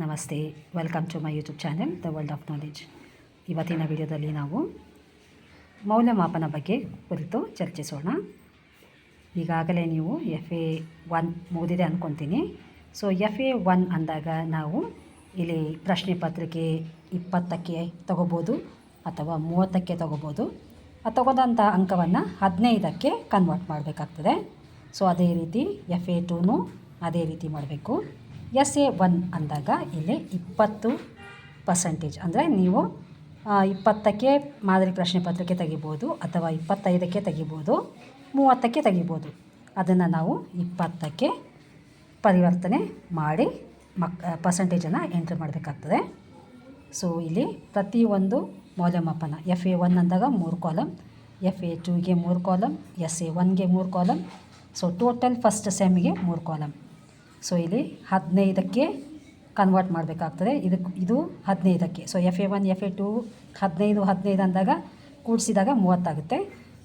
ನಮಸ್ತೆ. Welcome to my YouTube channel the world of knowledge ಇವತ್ತಿನ ವಿಡಿಯೋದಲ್ಲಿ ನಾವು ಮೌಲ್ಯಮಾಪನ ಬಗ್ಗೆ ಕುರಿತು ಚರ್ಚಿಸೋಣ. ಈಗಾಗಲೇ ನೀವು ಎಫ್ ಎ ಒನ್ ಮುಗಿದಿದೆ ಅಂದ್ಕೊತೀನಿ ಸೊ ಎಫ್ ಎ ಒನ್ ಅಂದಾಗ ನಾವು ಇಲ್ಲಿ ಪ್ರಶ್ನೆ ಪತ್ರಿಕೆ ಇಪ್ಪತ್ತಕ್ಕೆ ತಗೋಬೋದು ಅಥವಾ ಮೂವತ್ತಕ್ಕೆ ತಗೋಬೋದು. ಆ ತಗೋದಂಥ ಅಂಕವನ್ನು ಹದಿನೈದಕ್ಕೆ ಕನ್ವರ್ಟ್ ಮಾಡಬೇಕಾಗ್ತದೆ. ಸೊ ಅದೇ ರೀತಿ ಎಫ್ ಎ ಟೂನು ಅದೇ ರೀತಿ ಮಾಡಬೇಕು. ಎಸ್ ಎ ಒನ್ ಅಂದಾಗ ಇಲ್ಲಿ ಇಪ್ಪತ್ತು ಪರ್ಸೆಂಟೇಜ್ ಅಂದರೆ ನೀವು ಇಪ್ಪತ್ತಕ್ಕೆ ಮಾದರಿ ಪ್ರಶ್ನೆ ಪತ್ರಿಕೆ ತೆಗಿಬೋದು, ಅಥವಾ ಇಪ್ಪತ್ತೈದಕ್ಕೆ ತೆಗಿಬೋದು, ಮೂವತ್ತಕ್ಕೆ ತೆಗಿಬೋದು. ಅದನ್ನು ನಾವು ಇಪ್ಪತ್ತಕ್ಕೆ ಪರಿವರ್ತನೆ ಮಾಡಿ ಮಕ್ ಪರ್ಸೆಂಟೇಜನ್ನು ಎಂಟ್ರಿ ಮಾಡಬೇಕಾಗ್ತದೆ. ಸೊ ಇಲ್ಲಿ ಪ್ರತಿಯೊಂದು ಮೌಲ್ಯಮಾಪನ, ಎಫ್ ಎ ಒನ್ ಅಂದಾಗ ಮೂರು ಕಾಲಮ್ ಎಫ್ ಎ ಟೂಗೆ ಮೂರು ಕಾಲಮ್ ಎಸ್ ಎ ಒನ್ಗೆ ಮೂರು ಕಾಲಮ್ ಸೊ ಟೋಟಲ್ ಫಸ್ಟ್ ಸೆಮ್ಗೆ ಮೂರು ಕಾಲಮ್ ಸೊ ಇಲ್ಲಿ ಹದಿನೈದಕ್ಕೆ ಕನ್ವರ್ಟ್ ಮಾಡಬೇಕಾಗ್ತದೆ. ಇದಕ್ಕೆ ಇದು ಹದಿನೈದಕ್ಕೆ. So F A one F A two ಹದಿನೈದು ಹದಿನೈದು ಅಂದಾಗ ಕೂಡಿಸಿದಾಗ ಮೂವತ್ತಾಗುತ್ತೆ.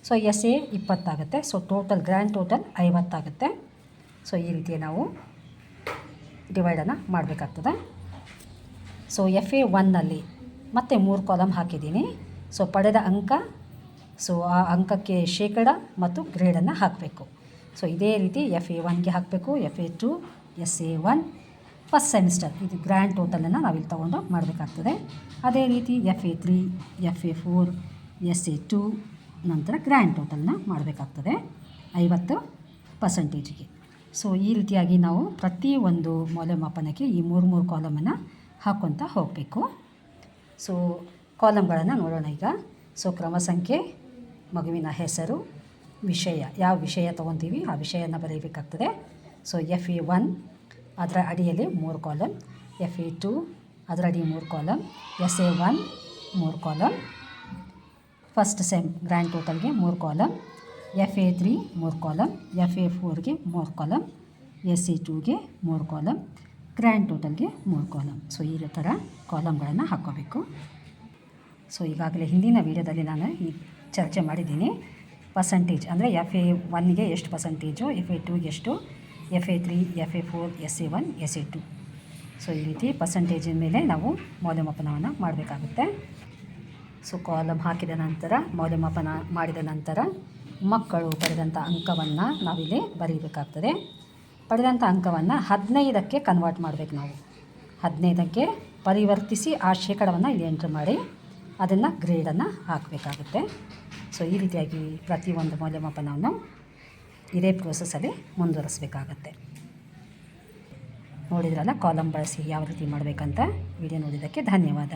ಸೊ ಎಸ್ ಎ ಇಪ್ಪತ್ತಾಗುತ್ತೆ. ಸೊ ಟೋಟಲ್ ಗ್ರ್ಯಾಂಡ್ ಟೋಟಲ್ ಐವತ್ತಾಗುತ್ತೆ. ಸೊ ಈ ರೀತಿ ನಾವು ಡಿವೈಡನ್ನು ಮಾಡಬೇಕಾಗ್ತದೆ. ಸೊ ಎಫ್ ಎ ಒನ್ನಲ್ಲಿ ಮತ್ತೆ ಮೂರು ಕಾಲಮ್ ಹಾಕಿದ್ದೀನಿ. ಸೊ ಪಡೆದ ಅಂಕ ಸೊ ಆ ಅಂಕಕ್ಕೆ ಶೇಕಡ ಮತ್ತು ಗ್ರೇಡನ್ನು ಹಾಕಬೇಕು. ಸೊ ಇದೇ ರೀತಿ ಎಫ್ ಎ ಒನ್ಗೆ ಹಾಕಬೇಕು F A two S A one first semester ಇದು ಗ್ರ್ಯಾಂಡ್ ಟೋಟಲನ್ನು ನಾವಿಲ್ಲಿ ತೊಗೊಂಡು ಮಾಡಬೇಕಾಗ್ತದೆ. ಅದೇ ರೀತಿ F A three, F A four, S A two, ನಂತರ ಗ್ರ್ಯಾಂಡ್ ಟೋಟಲ್ನ ಮಾಡಬೇಕಾಗ್ತದೆ. ಐವತ್ತು ಪರ್ಸೆಂಟೇಜಿಗೆ ಸೊ ಈ ರೀತಿಯಾಗಿ ನಾವು ಪ್ರತಿ ಒಂದು ಮೌಲ್ಯಮಾಪನಕ್ಕೆ ಈ ಮೂರು ಮೂರು ಕಾಲಮನ್ನು ಹಾಕ್ಕೊತ ಹೋಗಬೇಕು. ಸೊ ಕಾಲಮ್ಗಳನ್ನು ನೋಡೋಣ ಈಗ. ಸೊ ಕ್ರಮ ಸಂಖ್ಯೆ, ಮಗುವಿನ ಹೆಸರು, ವಿಷಯ. ಯಾವ ವಿಷಯ ತೊಗೊತೀವಿ ಆ ವಿಷಯನ ಬರೀಬೇಕಾಗ್ತದೆ. ಸೊ ಎಫ್ ಎ ಒನ್ ಅದರ ಅಡಿಯಲ್ಲಿ ಮೂರು ಕಾಲಮ್ ಎಫ್ ಎ ಟು ಅದರ ಅಡಿ ಮೂರು ಕಾಲಮ್ ಎಸ್ ಎ ಒನ್ ಮೂರು ಕಾಲಮ್ ಫಸ್ಟ್ ಸೆಮ್ ಗ್ರ್ಯಾಂಡ್ ಟೋಟಲ್ಗೆ ಮೂರು ಕಾಲಮ್ ಎಫ್ ಎ ತ್ರೀ ಮೂರು ಕಾಲಮ್ ಎಫ್ ಎ ಫೋರ್ಗೆ ಮೂರು ಕಾಲಮ್ ಎಸ್ ಎ ಟೂಗೆ ಮೂರು ಕಾಲಮ್ ಗ್ರ್ಯಾಂಡ್ ಟೋಟಲ್ಗೆ ಮೂರು ಕಾಲಮ್ ಸೊ ಈ ಥರ ಕಾಲಮ್ಗಳನ್ನು ಹಾಕ್ಕೋಬೇಕು ಸೊ ಈಗಾಗಲೇ ಹಿಂದಿನ ವೀಡಿಯೋದಲ್ಲಿ ನಾನು ಈ ಚರ್ಚೆ ಮಾಡಿದ್ದೀನಿ. ಪರ್ಸಂಟೇಜ್ ಅಂದರೆ ಎಫ್ ಎ ಒನ್ಗೆ ಎಷ್ಟು ಪರ್ಸಂಟೇಜು ಎಫ್ ಎ ಟೂಗೆ ಎಷ್ಟು? F A three F A four S A one S A two so ಈ ರೀತಿ ಪರ್ಸಂಟೇಜಿನ ಮೇಲೆ ನಾವು ಮೌಲ್ಯಮಾಪನವನ್ನು ಮಾಡಬೇಕಾಗುತ್ತೆ. ಸೊ ಕಾಲಮ್ ಹಾಕಿದ ನಂತರ, ಮೌಲ್ಯಮಾಪನ ಮಾಡಿದ ನಂತರ ಮಕ್ಕಳು ಪಡೆದಂಥ ಅಂಕವನ್ನು ನಾವಿಲ್ಲಿ ಬರೀಬೇಕಾಗ್ತದೆ. ಪಡೆದಂಥ ಅಂಕವನ್ನು ಹದಿನೈದಕ್ಕೆ ಕನ್ವರ್ಟ್ ಮಾಡಬೇಕು ನಾವು. ಹದಿನೈದಕ್ಕೆ ಪರಿವರ್ತಿಸಿ ಆ ಶೇಕಡವನ್ನು ಇಲ್ಲಿ ಎಂಟ್ರ್ ಮಾಡಿ, ಅದನ್ನು ಗ್ರೇಡನ್ನು ಹಾಕಬೇಕಾಗುತ್ತೆ. ಸೊ ಈ ರೀತಿಯಾಗಿ ಪ್ರತಿಯೊಂದು ಮೌಲ್ಯಮಾಪನವನ್ನು ಇದೇ ಪ್ರೋಸೆಸ್ಸಲ್ಲಿ ಮುಂದುವರಿಸಬೇಕಾಗತ್ತೆ. ನೋಡಿದ್ರಲ್ಲ ಕಾಲಮ್ ಬಳಸಿ ಯಾವ ರೀತಿ ಮಾಡಬೇಕಂತ ವಿಡಿಯೋ ನೋಡಿದ್ದಕ್ಕೆ ಧನ್ಯವಾದ.